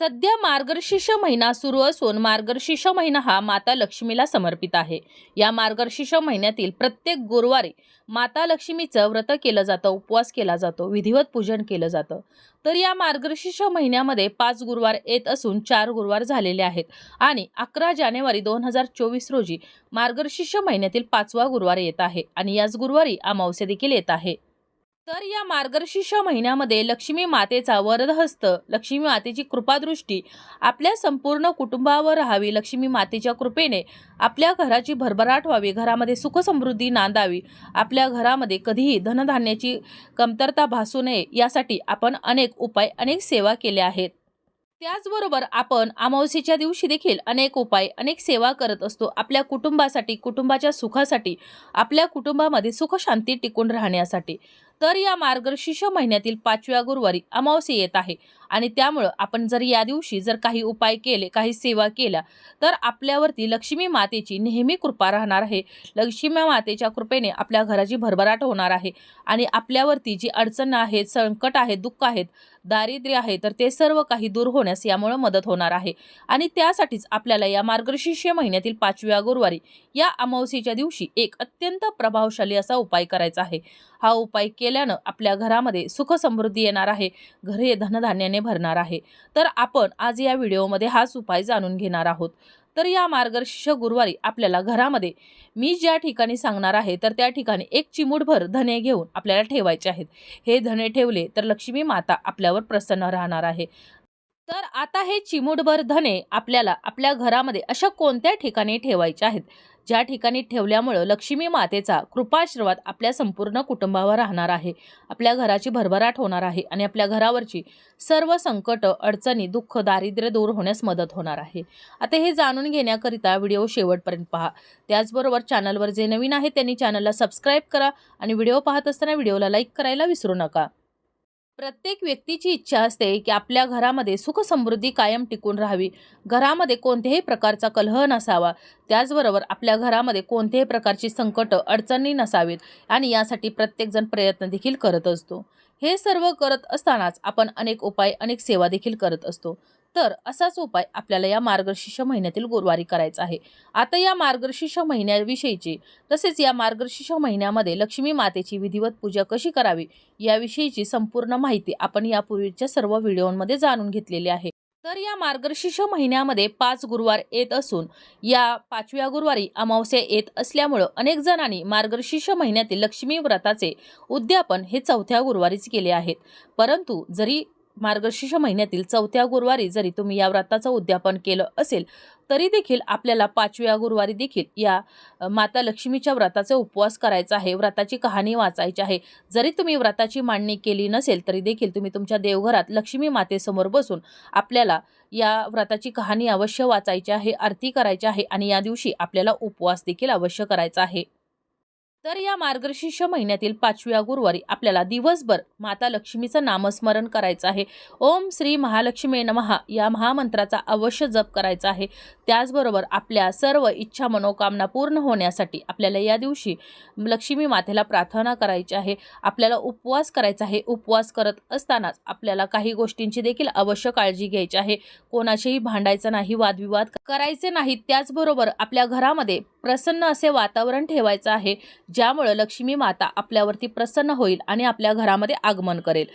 सध्या मार्गशीर्ष महिना सुरू असून मार्गशीर्ष महिना हा माता लक्ष्मीला समर्पित आहे. या मार्गशीर्ष महिन्यातील प्रत्येक गुरुवारी माता लक्ष्मीचं व्रत केलं जातं उपवास केला जातो विधिवत पूजन केलं जातं. तर या मार्गशीर्ष महिन्यामध्ये पाच गुरुवार येत असून चार गुरुवार झालेले आहेत आणि अकरा जानेवारी दोन हजार चोवीस रोजी मार्गशीर्ष महिन्यातील पाचवा गुरुवार येत आहे आणि याच गुरुवारी अमावस्या देखील येत आहे. तर या मार्गशीर्ष महिन्यामध्ये लक्ष्मी मातेचा वरदहस्त लक्ष्मी मातेची कृपादृष्टी आपल्या संपूर्ण कुटुंबावर राहावी लक्ष्मी मातेच्या कृपेने आपल्या घराची भरभराट व्हावी घरामध्ये सुखसमृद्धी नांदावी आपल्या घरामध्ये कधीही धनधान्याची कमतरता भासू नये यासाठी आपण अनेक उपाय अनेक सेवा केल्या आहेत. त्याचबरोबर आपण अमावस्येच्या दिवशी देखील अनेक उपाय अनेक सेवा करत असतो. आपल्या कुटुंबासाठी कुटुंबाच्या सुखासाठी आपल्या कुटुंबामध्ये सुखशांती टिकून राहण्यासाठी. तर या मार्गशीर्ष महिन्यातील पाचव्या गुरुवारी अमावस्या येत आहे. आणि त्यामुळं आपण जर या दिवशी जर काही उपाय केले काही सेवा केल्या तर आपल्यावरती लक्ष्मी मातेची नेहमी कृपा राहणार आहे. लक्ष्मी मातेच्या कृपेने आपल्या घराची भरभराट होणार आहे. आणि आपल्यावरती जी अडचण आहेत संकट आहेत दुःख आहेत दारिद्र्य आहे तर ते सर्व काही दूर होण्यास यामुळं मदत होणार आहे. आणि त्यासाठीच आपल्याला या मार्गशीर्ष महिन्यातील पाचव्या गुरुवारी या अमावस्येच्या दिवशी एक अत्यंत प्रभावशाली असा उपाय करायचा आहे. हा उपाय केल्यानं आपल्या घरामध्ये सुख समृद्धी येणार आहे. घरे धनधान्याने भरणार आहे. तर आपण आज या व्हिडिओमध्ये हाच उपाय जाणून घेणार आहोत. तर या मार्गशीर्ष गुरुवारी आपल्याला घरामध्ये मी ज्या ठिकाणी सांगणार आहे तर त्या ठिकाणी एक चिमूटभर धने घेऊन आपल्याला ठेवायचे आहेत. हे धने ठेवले तर लक्ष्मी माता आपल्यावर प्रसन्न राहणार आहे. तर आता हे चिमूटभर धने आपल्याला आपल्या घरामध्ये अशा कोणत्या ठिकाणी ठेवायचे आहेत? ज्या ठिकाणी ठेवल्यामुळं लक्ष्मी मातेचा कृपाशीर्वाद आपल्या संपूर्ण कुटुंबावर राहणार आहे आपल्या घराची भरभराट होणार आहे आणि आपल्या घरावरची सर्व संकट अडचणी दुःख दारिद्र्य दूर होण्यास मदत होणार आहे. आता हे जाणून घेण्याकरिता व्हिडिओ शेवटपर्यंत पहा. त्याचबरोबर चॅनलवर जे नवीन आहे त्यांनी चॅनलला सबस्क्राईब करा आणि व्हिडिओ पाहत असताना व्हिडिओला लाईक करायला विसरू नका. प्रत्येक व्यक्तीची इच्छा असते की आपल्या घरामध्ये सुख समृद्धी कायम टिकून राहावी. घरामध्ये कोणत्याही प्रकारचा कलह नसावा. त्याचबरोबर आपल्या घरामध्ये कोणत्याही प्रकारची संकट अडचणी नसावीत आणि यासाठी प्रत्येकजण प्रयत्न देखील करत असतो. हे सर्व करत असतानाच आपण अनेक उपाय अनेक सेवा देखील करत असतो. तर असाच उपाय आपल्याला या मार्गशीर्ष महिन्यातील गुरुवारी करायचा आहे. आता या मार्गशीर्ष महिन्याविषयीची तसेच या मार्गशीर्ष महिन्यामध्ये लक्ष्मी मातेची विधिवत पूजा कशी करावी याविषयीची संपूर्ण माहिती आपण यापूर्वीच्या सर्व व्हिडिओमध्ये जाणून घेतलेली आहे. तर या मार्गशीर्ष महिन्यामध्ये पाच गुरुवार येत असून या पाचव्या गुरुवारी अमावस्या येत असल्यामुळं अनेक जणांनी मार्गशीर्ष महिन्यातील लक्ष्मी व्रताचे उद्यापन हे चौथ्या गुरुवारीच केले आहेत. परंतु जरी मार्गशीर्ष महिन्यातील चौथ्या गुरुवारी जरी तुम्ही या व्रताचं उद्यापन केलं असेल तरी देखील आपल्याला पाचव्या गुरुवारी देखील या माता लक्ष्मीच्या व्रताचे उपवास करायचा आहे व्रताची कहाणी वाचायची आहे. जरी तुम्ही व्रताची मांडणी केली नसेल तरी देखील तुम्ही तुमच्या देवघरात लक्ष्मी मातेसमोर बसून आपल्याला या व्रताची कहाणी अवश्य वाचायची आहे आरती करायची आहे आणि या दिवशी आपल्याला उपवास देखील अवश्य करायचा आहे. तर या मार्गशीर्ष महिन्यातील पाचव्या गुरुवारी आपल्याला दिवसभर माता लक्ष्मीचं नामस्मरण करायचं आहे. ओम श्री महालक्ष्मी नमहा या महामंत्राचा अवश्य जप करायचा आहे. त्याचबरोबर आपल्या सर्व इच्छा मनोकामना पूर्ण होण्यासाठी आपल्याला या दिवशी लक्ष्मी मातेला प्रार्थना करायची आहे. आपल्याला उपवास करायचा आहे. उपवास करत असतानाच आपल्याला काही गोष्टींची देखील अवश्य काळजी घ्यायची आहे. कोणाशीही भांडायचं नाही वादविवाद करायचे नाहीत. त्याचबरोबर आपल्या घरामध्ये प्रसन्न असे वातावरण ठेवायचं आहे. ज्यामुळं लक्ष्मी माता आपल्यावरती प्रसन्न होईल आणि आपल्या घरामध्ये आगमन करेल.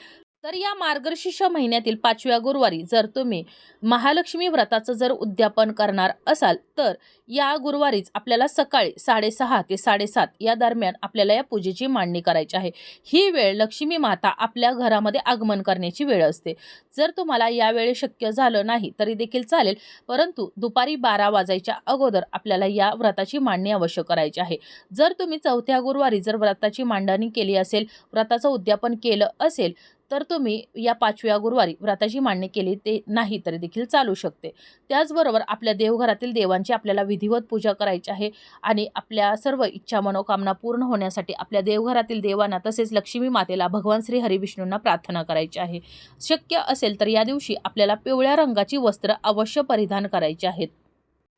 तर या मार्गशीर्ष महिन्यातील पाचव्या गुरुवारी जर तुम्ही महालक्ष्मी व्रताचं जर उद्यापन करणार असाल तर या गुरुवारीच आपल्याला सकाळी साडेसहा ते साडेसात या दरम्यान आपल्याला या पूजेची मांडणी करायची आहे. ही वेळ लक्ष्मी माता आपल्या घरामध्ये आगमन करण्याची वेळ असते. जर तुम्हाला यावेळी शक्य झालं नाही तरी देखील चालेल परंतु दुपारी बारा वाजायच्या अगोदर आपल्याला या व्रताची मांडणी अवश्य करायची आहे. जर तुम्ही चौथ्या गुरुवारी जर व्रताची मांडणी केली असेल व्रताचं उद्यापन केलं असेल तर तुम्ही या पाचव्या गुरुवारी व्रताची मांडणी केली ते नाही तरी देखील चालू शकते. त्याचबरोबर आपल्या देवघरातील देवांची आपल्याला विधिवत पूजा करायची आहे आणि आपल्या सर्व इच्छा मनोकामना पूर्ण होण्यासाठी आपल्या देवघरातील देवांना तसेच लक्ष्मी मातेला भगवान श्री हरिविष्णूंना प्रार्थना करायची आहे. शक्य असेल तर या दिवशी आपल्याला पिवळ्या रंगाची वस्त्र अवश्य परिधान करायची आहेत.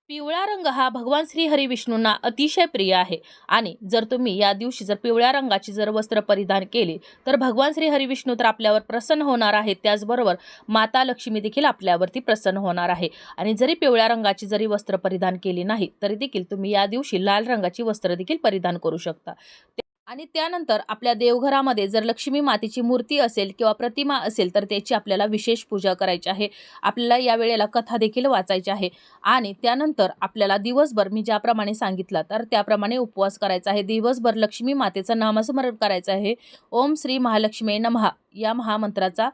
पिवळा रंग हा भगवान श्री हरिविष्णूंना अतिशय प्रिय आहे. आणि जर तुम्ही या दिवशी जर पिवळ्या रंगाची जर वस्त्र परिधान केले तर भगवान श्री हरिविष्णू तर आपल्यावर प्रसन्न होणार आहेत त्याचबरोबर माता लक्ष्मी देखील आपल्यावरती प्रसन्न होणार आहे. आणि जरी पिवळ्या रंगाची जरी वस्त्र परिधान केली नाही तरी देखील तुम्ही या दिवशी लाल रंगाची वस्त्र देखील परिधान करू शकता. आणि त्यानंतर आपल्या देवघरामध्ये जर लक्ष्मी मातेची मूर्ती असेल किंवा प्रतिमा असेल तर त्याची आपल्याला विशेष पूजा करायची आहे. आपल्याला या वेळेला कथा देखील वाचायची आहे. आणि त्यानंतर आपल्याला दिवसभर मी ज्याप्रमाणे सांगितलं तर त्याप्रमाणे उपवास करायचा आहे. दिवसभर लक्ष्मी मातेचं नामस्मरण करायचं आहे. ओम श्री महालक्ष्मी नमहा या महामंत्राचा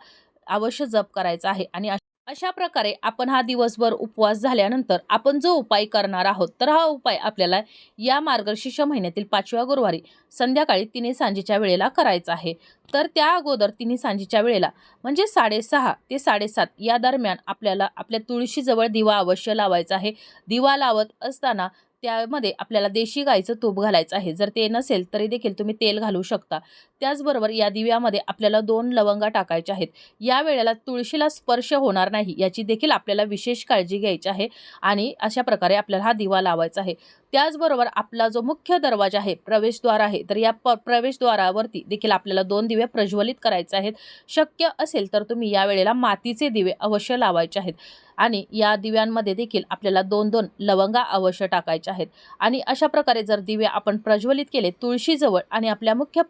अवश्य जप करायचा आहे. आणि अशा प्रकारे आपण हा दिवसभर उपवास झाल्यानंतर आपण जो उपाय करणार आहोत तर हा उपाय आपल्याला या मार्गशीर्ष महिन्यातील पाचव्या गुरुवारी संध्याकाळी तिने सांजेच्या वेळेला करायचा आहे. तर त्या अगोदर तिने सांजेच्या वेळेला म्हणजे साडेसहा ते साडेसात या दरम्यान आपल्याला आपल्या तुळशीजवळ दिवा अवश्य लावायचा आहे. दिवा लावत असताना त्यामध्ये आपल्याला देशी गाईचं तूप घालायचं आहे. जर ते नसेल तरी देखील तुम्ही तेल घालू शकता. त्याचबरोबर या दिव्यामध्ये आपल्याला दोन लवंगा टाकायच्या आहेत. या वेळेला तुळशीला स्पर्श होणार नाही याची देखील आपल्याला विशेष काळजी घ्यायची आहे आणि अशा प्रकारे आपल्याला हा दिवा लावायचा आहे. त्याचबरोबर आपला जो मुख्य दरवाजा आहे प्रवेशद्वार आहे तर या प प्रवेशद्वारावरती देखील आपल्याला दोन दिवे प्रज्वलित करायचे आहेत. शक्य असेल तर तुम्ही या वेळेला मातीचे दिवे अवश्य लावायचे आहेत आणि या दिव्यांमध्ये देखील आपल्याला दोन दोन लवंगा अवश्य टाकायच्या आहेत. आणि अशा प्रकारे जर दिवे आपण प्रज्वलित केले तुळशीजवळ आणि आपल्या मुख्य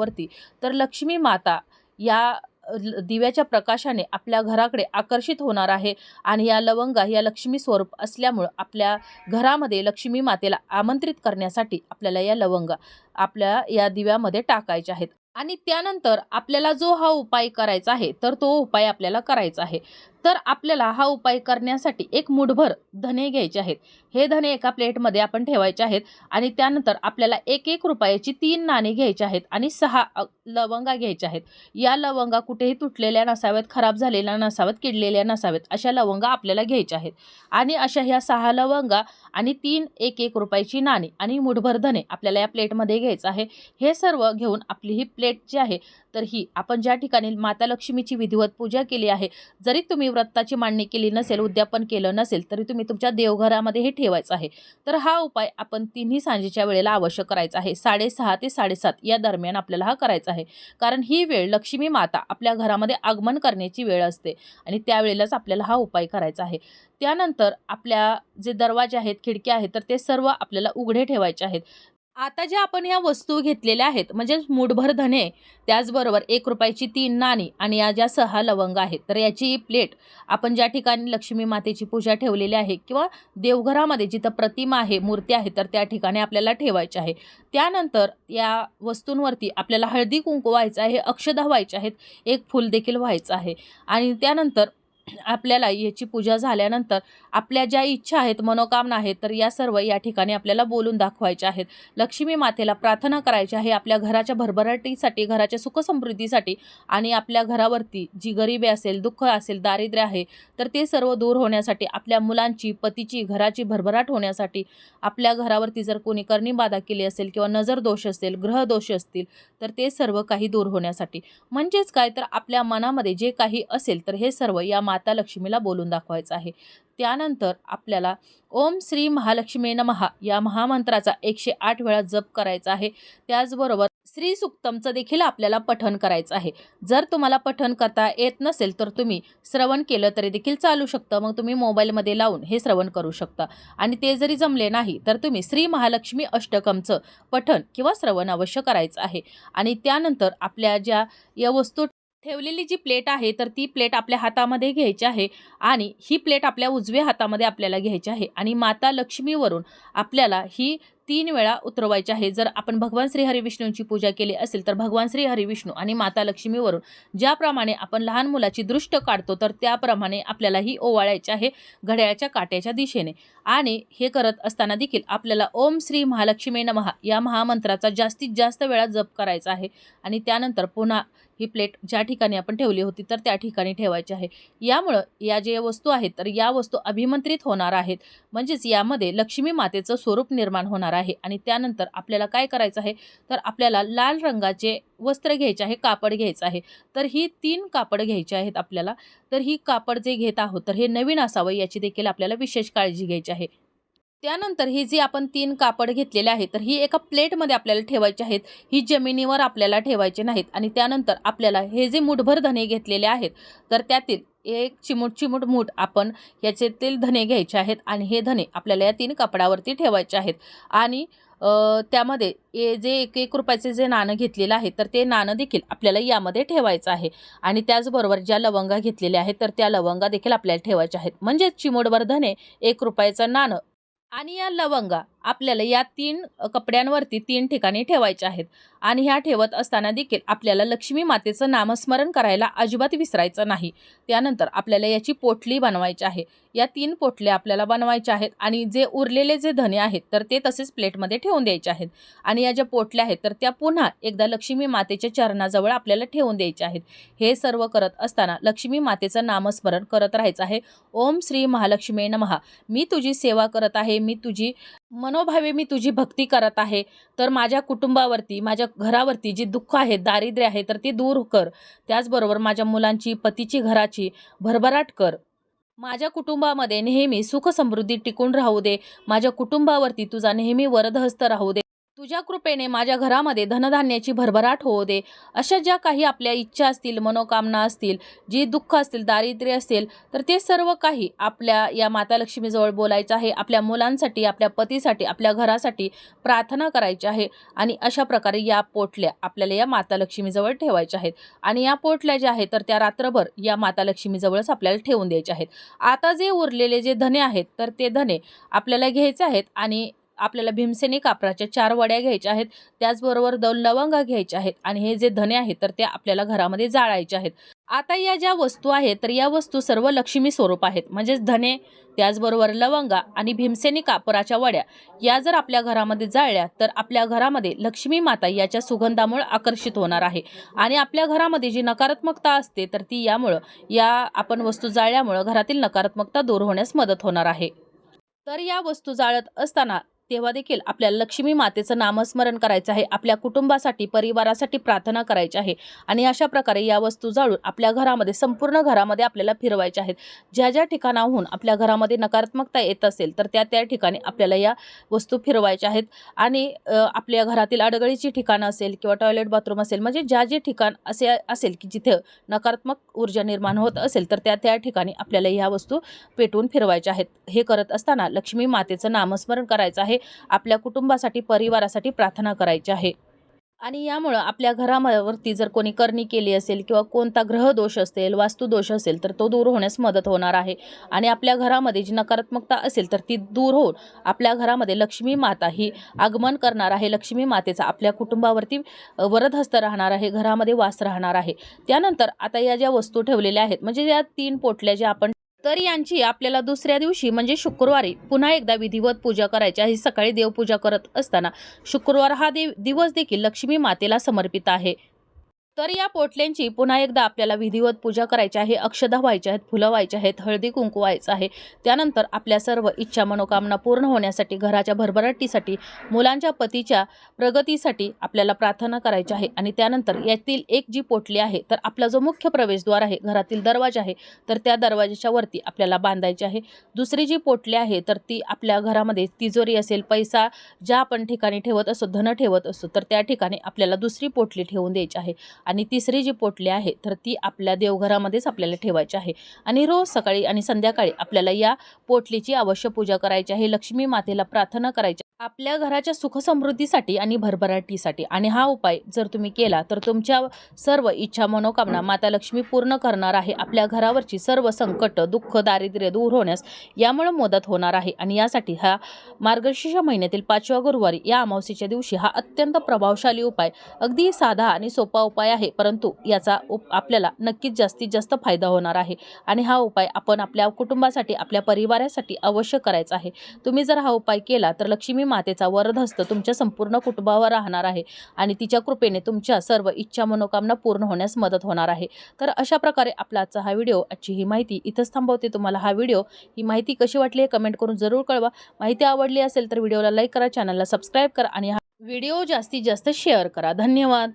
प्रवेशद्वारावरती तर लक्ष्मी माता या दिव्याच्या प्रकाशाने आपल्या घराकडे आकर्षित होणार आहे आणि या लवंगा या लक्ष्मी स्वरूप असल्यामुळं आपल्या घरामध्ये लक्ष्मी मातेला आमंत्रित करण्यासाठी आपल्याला या लवंगा आपल्या या दिव्यामध्ये टाकायच्या आहेत. आणि त्यानंतर आपल्याला जो हा उपाय करायचा आहे तर तो उपाय आपल्याला करायचा आहे. तर आपल्याला हा उपाय करण्यासाठी एक मुठभर धने घ्यायचे आहेत. हे धने एका प्लेटमध्ये आपण ठेवायचे आहेत आणि त्यानंतर आपल्याला एक एक रुपयाची तीन नाणी घ्यायची आहेत आणि सहा लवंगा घ्यायच्या आहेत. या लवंगा कुठेही तुटलेल्या नसाव्यात खराब झालेल्या नसाव्यात किडलेल्या नसाव्यात अशा लवंगा आपल्याला घ्यायच्या आहेत. आणि अशा ह्या सहा लवंगा आणि तीन एक एक रुपयाची नाणी आणि मुठभर धने आपल्याला या प्लेटमध्ये घ्यायचं आहे. हे सर्व घेऊन आपली ही प्लेट जी आहे. तर ही आपण ज्या ठिकाणी माता लक्ष्मीची विधिवत पूजा केली आहे जरी तुम्ही व्रताची मांडणी केली नसेल उद्यापन केलं नसेल तरी तुम्ही तुमच्या देवघरामध्ये हे ठेवायचं आहे. तर हा उपाय आपण तिन्ही सांजेच्या वेळेला आवश्यक करायचा आहे. साडेसहा ते साडेसात या दरम्यान आपल्याला हा करायचा आहे. कारण ही वेळ लक्ष्मी माता आपल्या घरामध्ये आगमन करण्याची वेळ असते आणि त्यावेळेलाच आपल्याला हा उपाय करायचा आहे. त्यानंतर आपल्या जे दरवाजे आहेत खिडक्या आहेत तर ते सर्व आपल्याला उघडे ठेवायचे आहेत. आता ज्या आपण या वस्तू घेतलेल्या आहेत म्हणजे मुठभर धने त्याचबरोबर एक रुपयाची तीन नाणी आणि या ज्या सहा लवंग आहेत तर याची प्लेट आपण ज्या ठिकाणी लक्ष्मी मातेची पूजा ठेवलेली आहे किंवा देवघरामध्ये जिथं प्रतिमा आहे मूर्ती आहे तर त्या ठिकाणी आपल्याला ठेवायची आहे. त्यानंतर या वस्तूंवरती आपल्याला हळदी कुंकू व्हायचं आहे अक्षदा व्हायचे आहेत एक फूल देखील व्हायचं आहे. आणि त्यानंतर आपल्याला याची पूजा झाल्यानंतर आपल्या ज्या इच्छा आहेत मनोकामना आहेत तर या सर्व या ठिकाणी आपल्याला बोलून दाखवायच्या आहेत. लक्ष्मी मातेला प्रार्थना करायची आहे आपल्या घराच्या भरभराटीसाठी घराच्या सुखसमृद्धीसाठी आणि आपल्या घरावरती जी गरिबी असेल दुःख असेल दारिद्र्य आहे तर ते सर्व दूर होण्यासाठी आपल्या मुलांची पतीची घराची भरभराट होण्यासाठी आपल्या घरावरती जर कोणी बाधा केली असेल किंवा नजर दोष असेल ग्रहदोष असतील तर ते सर्व काही दूर होण्यासाठी. म्हणजेच काय? तर आपल्या मनामध्ये जे काही असेल तर हे सर्व या माता लक्ष्मीला बोलून दाखवायचं आहे. त्यानंतर आपल्याला ओम श्री महालक्ष्मी नमहा या महामंत्राचा एकशे आठ वेळा जप करायचा आहे. त्याचबरोबर श्री सुक्तमचं देखील आपल्याला पठण करायचं आहे. जर तुम्हाला पठण करता येत नसेल तर तुम्ही श्रवण केलं तरी देखील चालू शकतं. मग तुम्ही मोबाईलमध्ये लावून हे श्रवण करू शकता. आणि ते जरी जमले नाही तर तुम्ही श्री महालक्ष्मी अष्टकमचं पठण किंवा श्रवण अवश्य करायचं आहे. आणि त्यानंतर आपल्या ज्या या वस्तू ठेवलेली जी प्लेट आहे तर ती प्लेट आपल्या हातामध्ये घ्यायची आहे आणि ही प्लेट आपल्या उजव्या हातामध्ये आपल्याला घ्यायची आहे. आणि माता लक्ष्मीवरून आपल्याला ही तीन वेळा उतरवायचे आहे. जर आपण भगवान श्री हरिविष्णूंची पूजा केली असेल तर भगवान श्री हरिविष्णू आणि माता लक्ष्मीवरून ज्याप्रमाणे आपण लहान मुलाची दृष्ट काढतो तर त्याप्रमाणे आपल्याला ही ओवाळायची आहे घड्याळाच्या काट्याच्या दिशेने. आणि हे करत असताना देखील आपल्याला ओम श्री महालक्ष्मी नमहा या महामंत्राचा जास्तीत जास्त वेळा जप करायचा आहे. आणि त्यानंतर पुन्हा ही प्लेट ज्या ठिकाणी आपण ठेवली होती तर त्या ठिकाणी ठेवायची आहे. यामुळं या जे वस्तू आहेत तर या वस्तू अभिमंत्रित होणार आहेत. म्हणजेच यामध्ये लक्ष्मी मातेचं स्वरूप निर्माण होणार आहे. आहे. आणि त्यानंतर आपल्याला काय करायचं आहे? तर आपल्याला लाल रंगाचे वस्त्र घ्यायचे आहे कापड घ्यायचं आहे. तर ही तीन कापड घ्यायची आहेत आपल्याला. तर ही कापड जे घेत आहोत तर हे नवीन असावं याची देखील आपल्याला विशेष काळजी घ्यायची आहे. त्यानंतर ही जी आपण तीन कापड घेतलेले आहेत तर ही एका प्लेटमध्ये आपल्याला ठेवायची आहेत. ही जमिनीवर आपल्याला ठेवायचे नाहीत. आणि त्यानंतर आपल्याला हे जे मुठभर धने घेतलेले आहेत तर त्यातील एक चिमूट चिमूट मूठ आपण याच्यातील धने घ्यायचे आहेत आणि हे धने आपल्याला या तीन कापडावरती ठेवायचे आहेत. आणि त्यामध्ये हे जे एक एक रुपयाचे जे नाणं घेतलेलं आहे तर ते नाणं देखील आपल्याला यामध्ये ठेवायचं आहे. आणि त्याचबरोबर ज्या लवंगा घेतलेल्या आहेत तर त्या लवंगा देखील आपल्याला ठेवायच्या आहेत. म्हणजेच चिमूटभर धने एक रुपयाचं नाणं आणि या लवंगा आपल्याला या तीन कपड्यांवरती तीन ठिकाणी ठेवायच्या आहेत. आणि ह्या ठेवत असताना देखील आपल्याला लक्ष्मी मातेचं नामस्मरण करायला अजिबात विसरायचं नाही. त्यानंतर आपल्याला याची पोटली बनवायची आहे. या तीन पोटल्या आपल्याला बनवायच्या आहेत आणि जे उरलेले जे धने आहेत तर ते तसेच प्लेटमध्ये ठेवून द्यायचे आहेत. आणि या ज्या पोटल्या आहेत तर त्या पुन्हा एकदा लक्ष्मी मातेच्या चरणाजवळ आपल्याला ठेवून द्यायच्या आहेत. हे सर्व करत असताना लक्ष्मी मातेचं नामस्मरण करत राहायचं आहे. ओम श्री महालक्ष्मी नमहा मी तुझी सेवा करत आहे. मी तुझी मनोभावे मी तुझी भक्ती करत आहे. तर माझ्या कुटुंबावरती माझ्या घरावरती जी दुःख आहे दारिद्र्य आहे तर ती दूर कर. त्याचबरोबर माझ्या मुलांची पतीची घराची भरभराट कर. माझ्या कुटुंबामध्ये नेहमी सुख समृद्धी टिकून राहू दे. माझ्या कुटुंबावरती तुझा नेहमी वरदहस्त राहू दे. तुझ्या कृपेने माझ्या घरामध्ये धनधान्याची भरभराट होऊ दे. अशा ज्या काही आपल्या इच्छा असतील मनोकामना असतील जी दुःख असतील दारिद्र्य असेल तर ते सर्व काही आपल्या या माता लक्ष्मीजवळ बोलायचं आहे. आपल्या मुलांसाठी आपल्या पतीसाठी आपल्या घरासाठी प्रार्थना करायची आहे आणि अशा प्रकारे या पोटल्या आपल्याला या माता लक्ष्मीजवळ ठेवायच्या आहेत. आणि या पोटल्या ज्या आहेत तर त्या रात्रभर या माता लक्ष्मीजवळच आपल्याला ठेवून द्यायच्या आहेत. आता जे उरलेले जे धने आहेत तर ते धने आपल्याला घ्यायचे आहेत आणि आपल्याला भीमसेनी कापराच्या चार वड्या घ्यायच्या आहेत त्याचबरोबर दोन लवंगा घ्यायच्या आहेत आणि हे जे धने आहेत तर ते आपल्याला घरामध्ये जाळायचे आहेत. आता या ज्या वस्तू आहेत तर या वस्तू सर्व लक्ष्मी स्वरूप आहेत. म्हणजेच धने त्याचबरोबर लवंगा आणि भीमसेनी कापराच्या वड्या या जर आपल्या घरामध्ये जाळल्या तर आपल्या घरामध्ये लक्ष्मी माता याच्या सुगंधामुळे आकर्षित होणार आहे. आणि आपल्या घरामध्ये जी नकारात्मकता असते तर ती यामुळं या आपण वस्तू जाळल्यामुळं घरातील नकारात्मकता दूर होण्यास मदत होणार आहे. तर या वस्तू जाळत असताना तेव्हा देखील आपल्याला लक्ष्मी मातेचं नामस्मरण करायचं आहे. आपल्या कुटुंबासाठी परिवारासाठी प्रार्थना करायची आहे. आणि अशा प्रकारे या वस्तू जाळून आपल्या घरामध्ये संपूर्ण घरामध्ये आपल्याला फिरवायच्या आहेत. ज्या ज्या ठिकाणाहून आपल्या घरामध्ये नकारात्मकता येत असेल तर त्या त्या ठिकाणी आपल्याला या वस्तू फिरवायच्या आहेत. आणि आपल्या घरातील अडगळीची ठिकाणं असेल किंवा टॉयलेट बाथरूम असेल म्हणजे ज्या जे ठिकाण असे असेल की जिथे नकारात्मक ऊर्जा निर्माण होत असेल तर त्या त्या ठिकाणी आपल्याला ह्या वस्तू पेटवून फिरवायच्या आहेत. हे करत असताना लक्ष्मी मातेचं नामस्मरण करायचं आहे. आपल्या कुटुंबासाठी परिवारासाठी प्रार्थना करायची आहे. आणि यामुळं आपल्या घरावरती जर कोणी करणी केली असेल किंवा कोणता ग्रहदोष असेल वास्तुदोष असेल तर तो दूर होण्यास मदत होणार आहे. आणि आपल्या घरामध्ये जी नकारात्मकता असेल तर ती दूर होऊन आपल्या घरामध्ये लक्ष्मी माता ही आगमन करणार आहे. लक्ष्मी मातेचा आपल्या कुटुंबावरती वरदहस्त राहणार आहे घरामध्ये वास राहणार आहे. त्यानंतर आता या ज्या वस्तू ठेवलेल्या आहेत म्हणजे या तीन पोटल्या ज्या आपण तर यांची आपल्याला दुसऱ्या दिवशी म्हणजे शुक्रवारी पुन्हा एकदा विधिवत पूजा करायची आहे. सकाळी देवपूजा करत असताना शुक्रवार हा देव दिवस देखील लक्ष्मी मातेला समर्पित आहे. तर या पोटल्यांची पुन्हा एकदा आपल्याला विधिवत पूजा करायची आहे अक्षदा व्हायच्या आहेत फुलं व्हायची आहेत हळदी कुंकू व्हायचं आहे. त्यानंतर आपल्या सर्व इच्छा मनोकामना पूर्ण होण्यासाठी घराच्या भरभराटीसाठी मुलांच्या पतीच्या प्रगतीसाठी आपल्याला प्रार्थना करायची आहे. आणि त्यानंतर यातील एक जी पोटली आहे तर आपला जो मुख्य प्रवेशद्वार आहे घरातील दरवाजा आहे तर त्या दरवाजाच्या वरती आपल्याला बांधायची आहे. दुसरी जी पोटली आहे तर ती आपल्या घरामध्ये तिजोरी असेल पैसा ज्या आपण ठिकाणी ठेवत असो धन ठेवत असतो तर त्या ठिकाणी आपल्याला दुसरी पोटली ठेवून द्यायची आहे. आणि तिसरी जी पोटली आहे तर ती आपल्या देवघरामध्येच आपल्याला ठेवायची आहे. आणि रोज सकाळी आणि संध्याकाळी आपल्याला या पोटलीची अवश्य पूजा करायची आहे. लक्ष्मी मातेला प्रार्थना करायची आपल्या घराच्या सुखसमृद्धीसाठी आणि भरभराटीसाठी. आणि हा उपाय जर तुम्ही केला तर तुमच्या सर्व इच्छा मनोकामना माता लक्ष्मी पूर्ण करणार आहे. आपल्या घरावरची सर्व संकट दुःख दारिद्र्य दूर होण्यास यामुळे मदत होणार आहे. आणि यासाठी हा मार्गशीर्ष महिन्यातील पाचव्या गुरुवारी या अमावस्येच्या दिवशी हा अत्यंत प्रभावशाली उपाय अगदी साधा आणि सोपा उपाय आहे. परंतु याचा उप आपल्याला नक्कीच जास्तीत जास्त फायदा होणार आहे. आणि हा उपाय आपण आपल्या कुटुंबासाठी आपल्या परिवारासाठी अवश्य करायचा आहे. तुम्ही जर हा उपाय केला तर लक्ष्मी मातेचा वरदहस्त तुमच्या संपूर्ण कुटुंबावर राहणार आहे आणि तिच्या कृपेने तुमच्या सर्व इच्छा मनोकामना पूर्ण होण्यास मदत होणार आहे. तर अशा प्रकारे आपला आजचा हा व्हिडिओ आजची ही माहिती इथंच थांबवते. तुम्हाला हा व्हिडिओ ही माहिती कशी वाटली हे कमेंट करून जरूर कळवा. माहिती आवडली असेल तर व्हिडिओला लाईक करा चॅनलला सबस्क्राईब करा आणि हा व्हिडिओ जास्तीत जास्त शेअर करा. धन्यवाद.